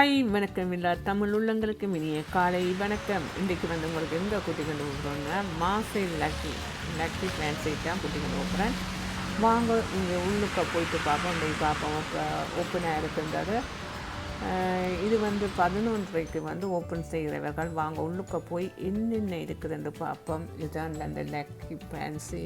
Hi வணக்கம் இல்லா தமிழ் உள்ளங்களுக்கு இனிய காலை வணக்கம். இன்றைக்கு வந்து உங்களுக்கு எங்கே கூட்டி கொண்டு போகிறோங்க மாசை லக்கி லக்கி ஃபேன்ஸை தான் கூட்டி கொண்டு போகிறேன் வாங்க இங்கே உள்ளுக்க போயிட்டு பார்ப்போம். போய் பார்ப்போம். இப்போ ஓப்பனாக இருக்கின்றது. இது வந்து பதினொன்றைக்கு வந்து ஓப்பன் செய்கிறவர்கள் வாங்க உள்ளுக்க போய் என்னென்ன இருக்குதுன்னு பார்ப்போம். இதுதான் அந்த லக்கி ஃபேன்சி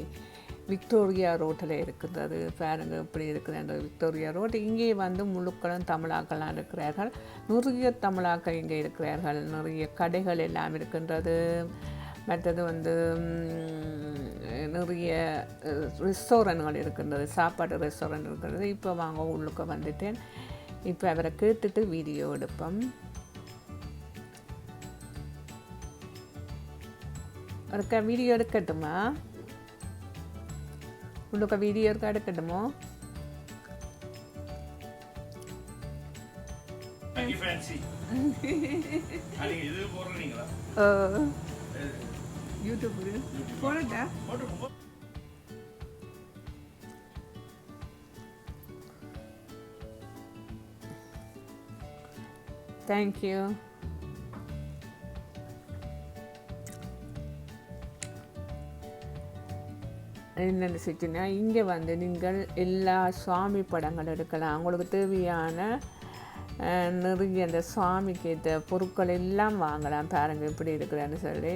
விக்டோரியா ரோட்டில் இருக்கிறது பாருங்க இப்படி இருக்குது அந்த விக்டோரியா ரோட் இங்கே வந்து முழுக்களும் தமிழாக்கள்லாம் இருக்கிறார்கள். நிறைய தமிழாக்கள் இங்கே இருக்கிறார்கள். நிறைய கடைகள் எல்லாம் இருக்கின்றது. மற்றது வந்து நிறைய ரெஸ்டாரண்ட்கள் இருக்கின்றது. சாப்பாடு ரெஸ்டாரண்ட் இருக்கிறது இப்போ வாங்க உள்ளுக்க வந்துட்டேன். இப்போ அவரை கேட்டுட்டு வீடியோ எடுப்போம். ஒருக்கா வீடியோ எடுக்கட்டுமா? Fancy. அன்னைக்கு இது போடுறீங்களா யூடியூப் போனட்டா போட்டு போ. தேங்க்யூ என்னென்னு சொல்லிச்சுன்னா இங்கே வந்து நீங்கள் எல்லா சுவாமி படங்கள் எடுக்கலாம். உங்களுக்கு தேவையான அஹ், நிறைய அந்த சுவாமிக்கு ஏற்ற பொருட்கள் எல்லாம் வாங்கலாம். பாருங்க எப்படி இருக்குதுன்னு சொல்லி.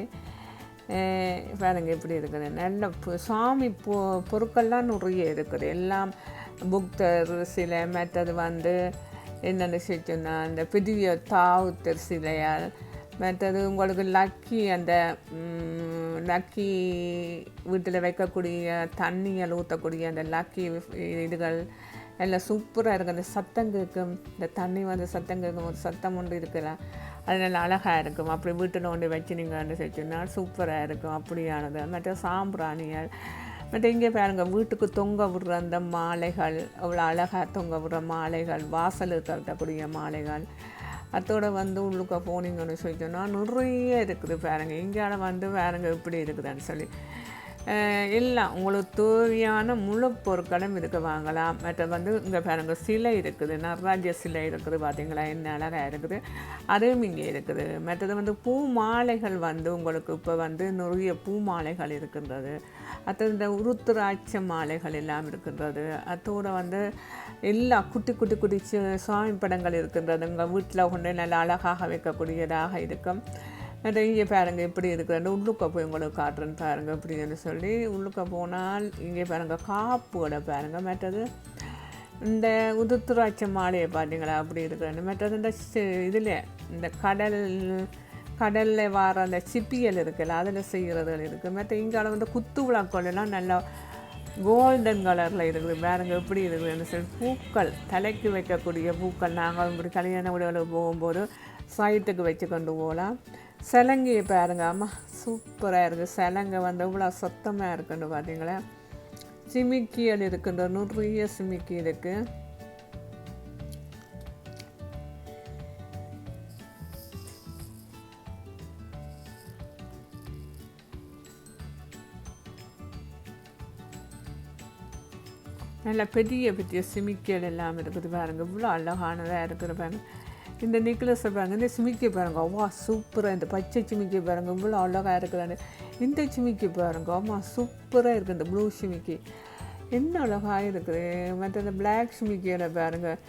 அஹ், பாருங்க இருக்குது நல்ல சுவாமி பொ பொருட்கள்லாம் நிறைய இருக்குது. எல்லாம் புக்தர் சிலை மற்றது வந்து என்னென்னு சொல்லிச்சுன்னா அந்த பெரிய தாவுத்தர் சிலையால் மற்றது உங்களுக்கு லக்கி அந்த லக்கி வீட்டில் வைக்கக்கூடிய தண்ணியில் ஊற்றக்கூடிய அந்த லக்கி இதுகள் எல்லாம் சூப்பராக இருக்குது அந்த சத்தம் கேட்கும். இந்த தண்ணி வந்து சத்தம் கேட்கும் ஒரு சத்தம் ஒன்று இருக்கிற அது நல்லா அழகாக இருக்கும். அப்படி வீட்டில் ஒன்று வச்சு நீங்கள் செஞ்சோன்னா சூப்பராக இருக்கும். அப்படியானது. மற்ற சாம்பிராணிகள் மற்ற இங்கே பாருங்கள் வீட்டுக்கு தொங்க விடுற அந்த மாலைகள் அவ்வளோ அழகாக தொங்க விடுற மாலைகள் வாசலுக்கு கட்டக்கூடிய மாலைகள் அதோட வந்து உள்ளுக்க போனீங்கன்னு சொல்லிட்டோன்னா நிறைய இருக்குது பாருங்கள் இங்கால வந்து பாருங்க இப்படி இருக்குதுன்னு சொல்லி. எல்லாம் உங்களுக்கு தேவையான முழு பொருட்களும் இதுக்கு வாங்கலாம். மற்ற வந்து இங்கே பாருங்க சிலை இருக்குது நடராஜ சிலை இருக்குது பார்த்தீங்களா என்ன அழகாக இருக்குது. அதுவும் இங்கே இருக்குது. மற்றது வந்து பூ மாலைகள் வந்து உங்களுக்கு இப்போ வந்து நிறைய பூ மாலைகள் இருக்கின்றது. அடுத்தது இந்த உருத்துராட்ச மாலைகள் எல்லாம் இருக்கின்றது. அதோட வந்து எல்லா குட்டி குட்டி குட்டி சுவாமி படங்கள் இருக்கின்றது. உங்கள் வீட்டில் கொண்டு நல்லா அழகாக வைக்கக்கூடியதாக இருக்கும். அது இங்கே பாருங்க இப்படி இருக்கிறது உள்ளுக்க போய் உங்களுக்கு காட்டுறேன்னு பாருங்கள் இப்படின்னு சொல்லி உள்ளுக்க போனால் இங்கே பாருங்க காப்புகளை பாருங்க. மற்றது இந்த உதுத்துராட்ச மாலையை பார்த்தீங்களா? அப்படி இருக்கிறது மற்றது இந்த இதில் இந்த கடல் கடலில் வர அந்த சிப்பியல் இருக்குல்ல அதில் செய்கிறதுகள் இருக்குது மற்ற இங்கால வந்து குத்து விளக்குகள் எல்லாம் நல்லா கோல்டன் கலரில் இருக்குது. பாருங்க எப்படி இருக்குதுன்னு சொல்லி பூக்கள் தலைக்கு வைக்கக்கூடிய பூக்கள். நாங்கள் இப்படி கல்யாண வீடுகளுக்கு போகும்போது சைட்டுக்கு வச்சு கொண்டு போகலாம். சிலங்கையை பாருங்க அம்மா. சூப்பராக இருக்குது சிலங்கை வந்து இவ்வளோ சுத்தமாக இருக்குன்னு பார்த்தீங்களா சிமிக்கியல் இருக்குன்ற நிறைய சிமிக்கி இருக்குது நல்ல பெரிய பெரிய சிமிக்கல் எல்லாம் இருக்குது பாருங்க. இவ்வளோ அழகானதாக இருக்குது பாருங்க. இந்த நெக்லஸை பாருங்க இந்த சிமிக்கி பாருங்க. அவ்வா சூப்பராக இந்த பச்சை சிமிக்கி பாருங்க. இவ்வளோ அழகாக இருக்குதானு இந்த சிமிக்கி பாருங்க அம்மா சூப்பராக இருக்குது இந்த ப்ளூ சிமிக்கி. என்ன அழகாக இருக்குது? மற்ற இந்த பிளாக் சிமிக்கியோட பாருங்கள்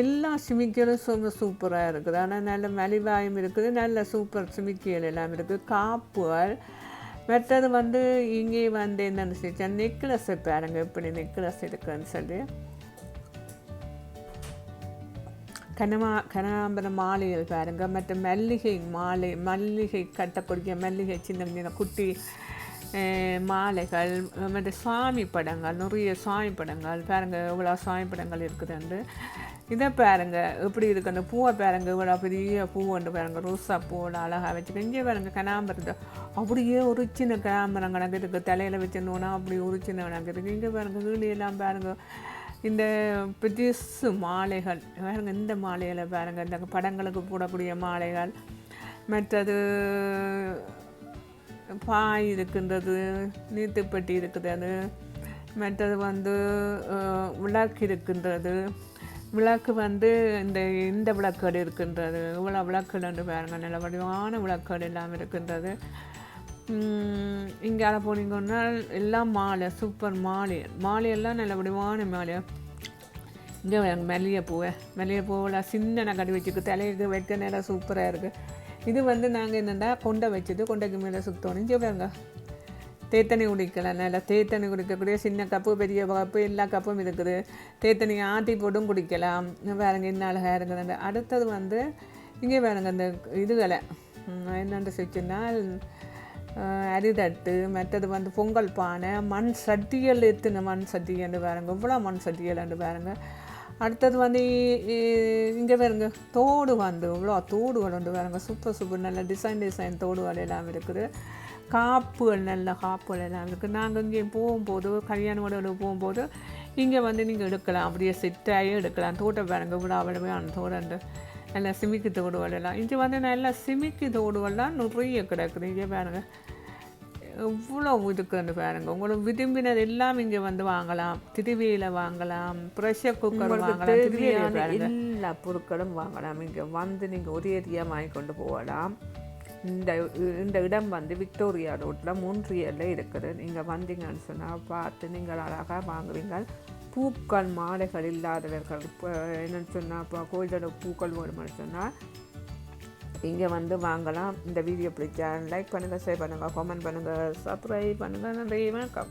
எல்லா சிமிக்கிகளும் ரொம்ப சூப்பராக இருக்குது. ஆனால் நல்ல மலிவாயும் இருக்குது. நல்ல சூப்பர் சிமிக்கியல் எல்லாம் இருக்குது. காப்புகள். மற்றது வந்து இங்கே வந்து என்னென்னு சொல்லிச்சா நெக்லஸை பாருங்கள் இப்படி நெக்லஸ் இருக்குன்னு சொல்லி. கனமா கனகாம்பர மாலைகள் பாருங்கள் மற்ற மல்லிகை மாலை மல்லிகை கட்டக்கூடிய மல்லிகை சின்ன சின்ன குட்டி மாலைகள் மற்ற சாமி படங்கள் நிறைய சாமி படங்கள் பாருங்கள் இவ்வளோ சாமி படங்கள் இருக்குதுண்டு. இதை பாருங்க. எப்படி இருக்கு? அந்த பூவை பாருங்க. இவ்வளோ பெரிய பூ ஒன்று பாருங்க. ரோசா பூவோட அழகாக வச்சுக்க இங்கே பாருங்க கனாம்பரத்தை. அப்படியே ஒரு சின்ன கனாம்பரம் கணக்கு இருக்குது தலையில் வச்சிருந்தோன்னா அப்படி ஒரு சின்ன கணக்கு இருக்குது இங்கே பாருங்க. கீழெல்லாம் பாருங்க. இந்த பெருசு மாலைகள் பாருங்க இந்த மாலைகளை பாருங்கள் இந்த படங்களுக்கு போடக்கூடிய மாலைகள் மற்றது பாய் இருக்கின்றது நீத்துப்பட்டி இருக்கிறது மற்றது வந்து விளக்கு இருக்கின்றது விளக்கு வந்து இந்த இந்த விளக்குகள் இருக்கின்றது இவ்வளோ விளக்குகள் என்று பாருங்கள் நல்ல வடிவான விளக்குகள் எல்லாம் இருக்கின்றது. இங்கே போனீங்கன்னா எல்லாம் மாலை சூப்பர் மாலை. மாலையெல்லாம் நல்ல வடிவான மாலை. இங்கே மல்லிகைப்பூவை மல்லிகைப்பூவில் சின்ன கட்டி வச்சுக்கு தலைக்கு வைக்க நேரம் சூப்பராக இருக்குது இது வந்து நாங்கள் என்னென்னா கொண்டை வச்சது. கொண்டைக்கு மேலே சுற்றோன்னு இங்கே தேத்தனி குடிக்கலாம் நல்லா தேத்தனி குடிக்கக்கூடிய சின்ன கப்பு பெரிய கப்பு எல்லா கப்பும் இருக்குது. தேத்தனி ஆட்டி போட்டும் குடிக்கலாம். பாருங்க என்ன அழகாக இருக்குது அடுத்தது வந்து இங்கே வேறங்க இந்த இதுகளை. என்னென்று சொன்னால் அரிதட்டு மற்றது வந்து பொங்கல் பானை மண் சட்டியல் எத்தனை மண் சட்டியல் பாருங்க. இவ்வளோ மண் சட்டியல் பாருங்க. அடுத்தது வந்து இங்கே பாருங்க. தோடு வந்து இவ்வளோ தோடுகள் உண்டு பாருங்க. சூப்பர் சூப்பர் நல்ல டிசைன் டிசைன் தோடுகள் எல்லாம் இருக்குது. காப்புகள் நல்ல காப்புகள் எல்லாம் இருக்குது நாங்கள் இங்கே போகும்போது கல்யாண உடலுக்கு போகும்போது இங்கே வந்து நீங்கள் எடுக்கலாம். அப்படியே செட்டாகி எடுக்கலாம். தோட்டம் பாருங்க. இவ்வளோ அவ்வளோமையான தோடு நல்லா சிமிக்கி தோடுகள் எல்லாம் இங்கே வந்து நல்லா சிமிக்கி தோடுகள்லாம் நிறைய கிடக்குது. இங்கே பாருங்க. எவ்வளோ இருக்குன்னு பாருங்க. உங்களுக்கு விரும்பினது எல்லாம் இங்கே வந்து வாங்கலாம். திருவியில் வாங்கலாம். ப்ரெஷர் குக்கர் வாங்கலாம். திருவியில் எல்லா பொருட்களும் வாங்கலாம். இங்கே வந்து நீங்கள் ஒரு ஏரியா வாங்கி கொண்டு போகலாம். இந்த இந்த இடம் வந்து விக்டோரியா ரோட்டில் மூன்றியலில் இருக்குது. நீங்கள் வந்தீங்கன்னு சொன்னால் பார்த்து நீங்கள் அழகாக வாங்குவீங்க. பூக்கள் மாலைகள் இல்லாதவர்கள் இப்போ என்னென்னு சொன்னால் இப்போ கோயிலோட பூக்கள் வேணும்னு சொன்னால் இங்கே வந்து வாங்கலாம். இந்த வீடியோ பிடிச்சா லைக் பண்ணுங்கள் ஷேர் பண்ணுங்கள் கமெண்ட் பண்ணுங்கள் சப்ஸ்கிரைப் பண்ணுங்கள் நன்றி வணக்கம்.